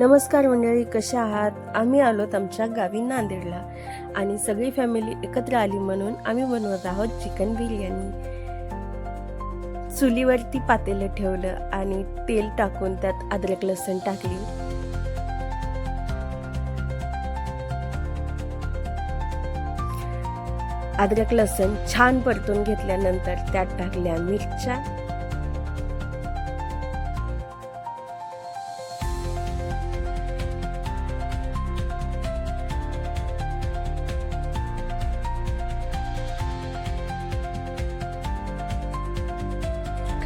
नमस्कार मंडळी कशा आहात? आम्ही आलोत आमच्या गावी नांदेडला आणि सगळी फॅमिली एकत्र आली म्हणून आम्ही बनवत आहोत चिकन बिर्याणी. चुलीवरती पातेलं ठेवलं आणि तेल टाकून त्यात अद्रक लसण टाकली. अद्रक लसण छान परतून घेतल्यानंतर त्यात टाकल्या मिरच्या.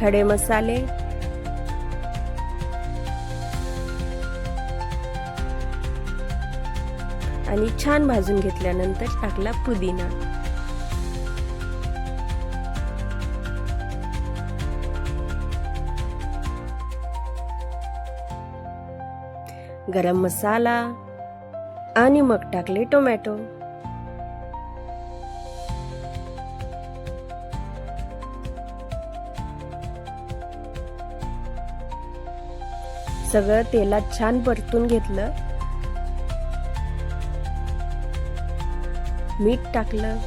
खडे मसाले. आणि छान भाजून घेतल्यानंतर टाकला पुदिना. गरम मसाला आणि मग टाकले टोमॅटो. सगळं तेलात छान परतून घेतलं. मीठ टाकलं.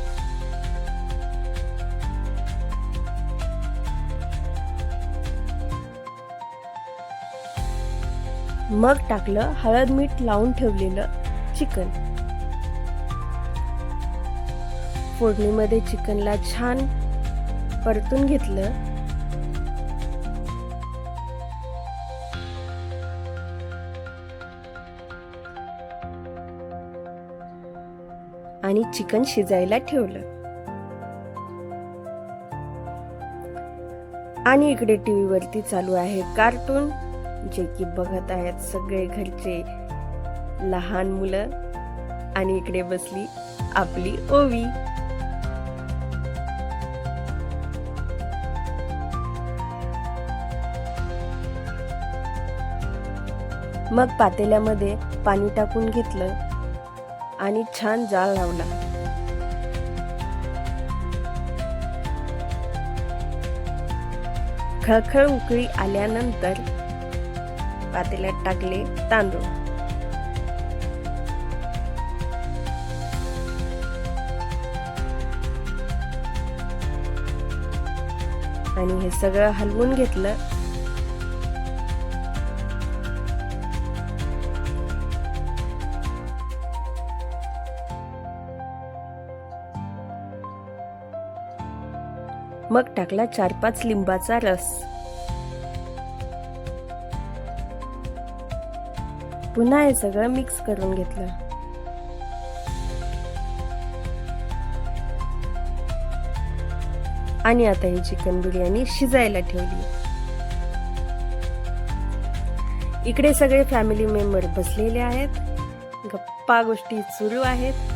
मग टाकलं हळद मीठ लावून ठेवलेलं चिकन. फोडणीमध्ये चिकनला छान परतून घेतलं. आणि चिकन शिजायला ठेवलं. आणि इकडे टीव्ही वरती चालू आहे कार्टून जे की बघत आहेत सगळे घरचे लहान मुलं. आणि इकडे बसली आपली ओवी. मग पातेल्यामध्ये पाणी टाकून घेतलं. आणि छान जाळ लावला. खळखळ उकळी आल्यानंतर पातेल्यात टाकले तांदूळ. आणि हे सगळं हलवून घेतलं. मग टाकला चार पाच लिंबाचा रस. पुन्हा हे सगळं मिक्स करून घेतलं. आणि आता ही चिकन बिर्याणी शिजायला ठेवली. इकडे सगळे फॅमिली मेंबर बसलेले आहेत. गप्पा गोष्टी सुरू आहेत.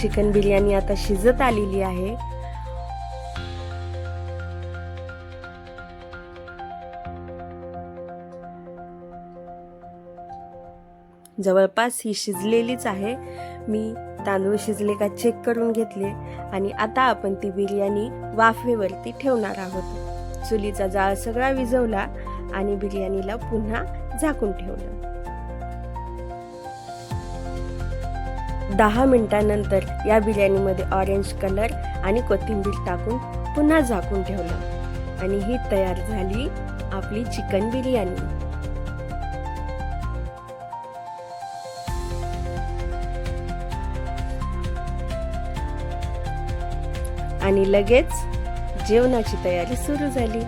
चिकन बिर्याणी आता शिजत आलेली आहे. जवळपास ही शिजलेलीच आहे. मी तांदूळ शिजले का चेक करून घेतले आणि आता आपण ती बिर्याणी वाफेवरती ठेवणार आहोत. चुलीचा जाळ सगळा विझवला आणि बिर्याणीला पुन्हा झाकून ठेवलं. दहा मिनटानंतर या बिर्याणीमध्ये ऑरेंज कलर आणि कोथिंबीर टाकून पुन्हा झाकून ठेवलं. आणि ही तयार झाली आपली चिकन बिर्याणी. आणि लगेच जेवणाची तयारी सुरू झाली.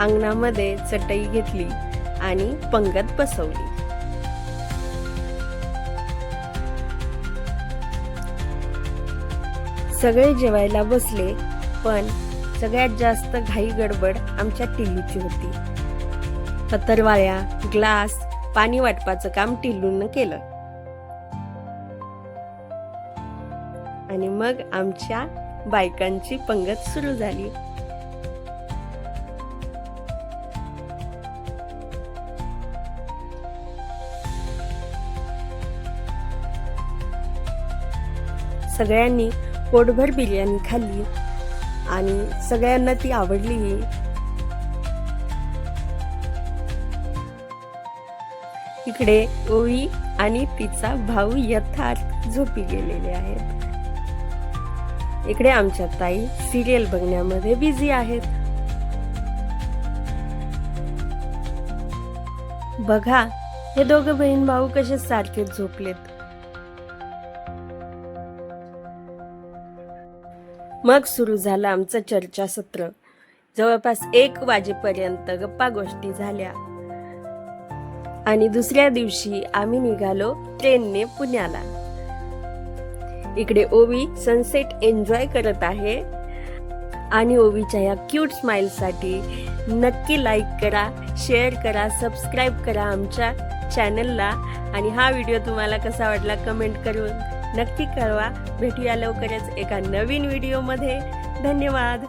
अंगणामध्ये चटई घेतली आणि पंगत बसवली. सगळे जेवायला बसले पण सगळ्यात जास्त घाई गडबड आमच्या टिल्लूची होती. पतरवाळ्या ग्लास पाणी वाटपाचं काम टिल्लून केलं. आणि मग आमच्या बायकांची पंगत सुरू झाली. सगळ्यांनी पोटभर बिर्याणी खाल्ली आणि सगळ्यांना ती आवडली. इकडे ओवी आणि तिचा भाऊ यथार्थ झोपी गेलेले आहेत. इकडे आमच्या ताई सिरियल बघण्यामध्ये बिझी आहेत. बघा हे दोघं बहीण भाऊ कसे सारखे झोपलेत. मग सुरू झालं आमचं चर्चासत्र जवळपास एक वाजेपर्यंत गप्पा गोष्टी झाल्या. आणि दुसऱ्या दिवशी आम्ही निघालो ट्रेनने पुण्याला. इकडे ओवी सनसेट एन्जॉय करत आहे. आणि ओवीच्या या क्यूट स्माइलसाठी नक्की लाईक करा शेअर करा सबस्क्राईब करा आमच्या चॅनलला. आणि हा व्हिडिओ तुम्हाला कसा वाटला कमेंट करून नक्की कळवा. भेटूया लवकरच एका नवीन व्हिडिओमध्ये. धन्यवाद.